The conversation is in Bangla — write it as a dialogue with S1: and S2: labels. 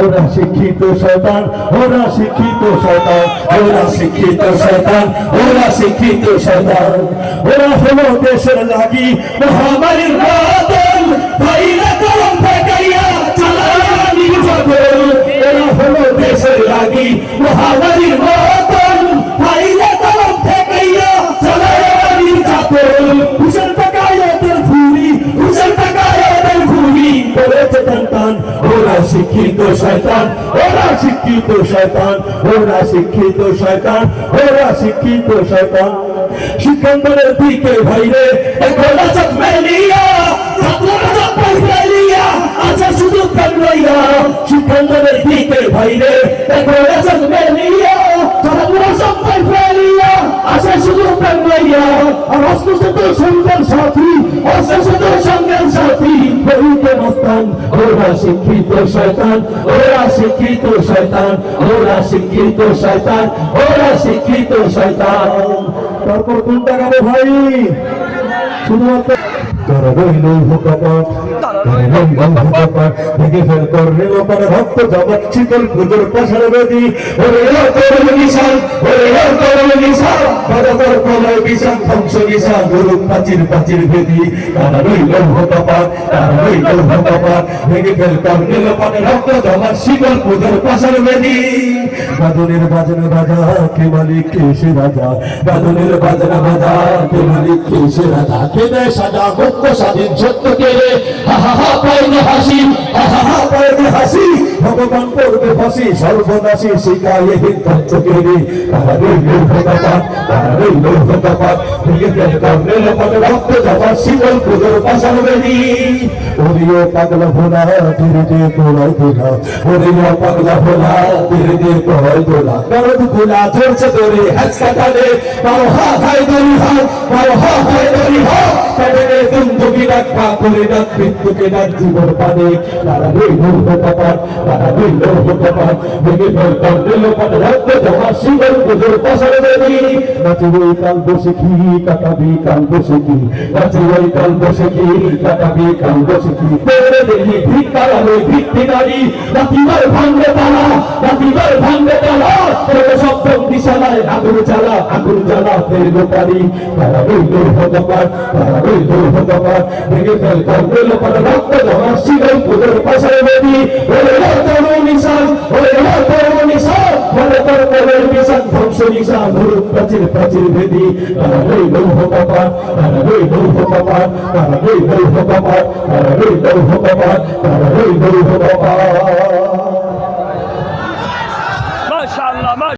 S1: ওরা শিক্ষিত শয়তান, ওরা শিক্ষিত শয়তান, ওরা শিক্ষিত শয়তান, ওরা শিক্ষিত শয়তান। ওরা হলো দেশের লাগি মহামারীর বাদল ভাইরা কলম ফেকাইয়া চালায়া নির্যাতন। ওরা হলো দেশের লাগি মহামারীর বাদল ভাইরা কলম ফেকাইয়া চালায়া নির্যাতন। হুসেন শিক্ষিত শয়তান, ওরা শিক্ষিত শয়তান, ওরা শিক্ষিত শয়তান, ওরা শিক্ষিত শয়তান। সিকান্দরের দিকে ভাইরে এখন আছে মেলিয়া ছাত্ররা সব ফেলিয়া আছে শুধু কান্নাইয়া সিকান্দরের দিকে ভাইরে এখন আছে মেলিয়া ছাত্ররা সব ফেলিয়া আছে শুধু কান্নাইয়া আর অস্পষ্ট মস্তান ওরা শিক্ষিত শয়তান, ওরা শিক্ষিত শয়তান, ওরা শিক্ষিত শয়তান, ওরা শিক্ষিত শয়তান। তারপর কোনটা গাবো ভাই? শুধুমাত্র তারা রইল হুকাপাট ভেঙে ফেল করলে লোকের ভক্ত জগৎ শীতল পুজোর পাশার বেদি। ওরে তরুণ নিশান ওরে তরুণ নিশান বড় কলয় বিশাল ধ্বংস নিশান গুরু প্রাচীর প্রাচীর বেদি তারা রইল হুকাপাট তারা রইল হুকাপাট ভেঙে ফেল করলে বাদনের বাজনা বাজা, কে মালিক, কে সে রাজা? বাদনের বাজনা বাজা, কে মালিক, কে সে রাজা? কে দেয় সাজা মুক্ত স্বাধীন সত্য কে হা হা হা পাইনে হাসি হা হা ভগবান করবে ফাঁসি, সর্বনাশী শিকায়ে রে রইল ভগবান তারা রইল ভগবান ভেঙে লোকের রক্ত পুজোর বেদি ভোলা দোলা ভোলা দোলা তালে। মারো হা দরি হা দরি দুন্দুকি রাখা করে ডাক ডাক জীবন পানে তারা ভগবান তারা রইল ভগবান ভেঙে ফেল করলে লোকের রক্ত জমা শীতল পুজোর পাশার বেদি নাচিবই কাল বসে কি কাটাবি কাল বসে কি নাচিবই কাল বসে কি কাটাবি কাল বসে কি পেরে দেখি ভিক্ষার আলো ভিত্তি নারী রাতিবার ভাঙ্গে তালা রাতিবার তালা তোর সপ্তম দিশালায় আগুন জ্বালা আগুন জ্বালা ফেরবো পারি তারা তারা পুজোর ওরে তরু নিশান ওরে তরু নিশান বলে তোর কলের নিশান ধ্বংস নিশান ধরুন প্রাচীর প্রাচীর ভেদি। তারা রইল ভগবান তারা রইল ভগবান তারা রইল ভগবান তারা রইল ভগবান তারা রইল ভগবান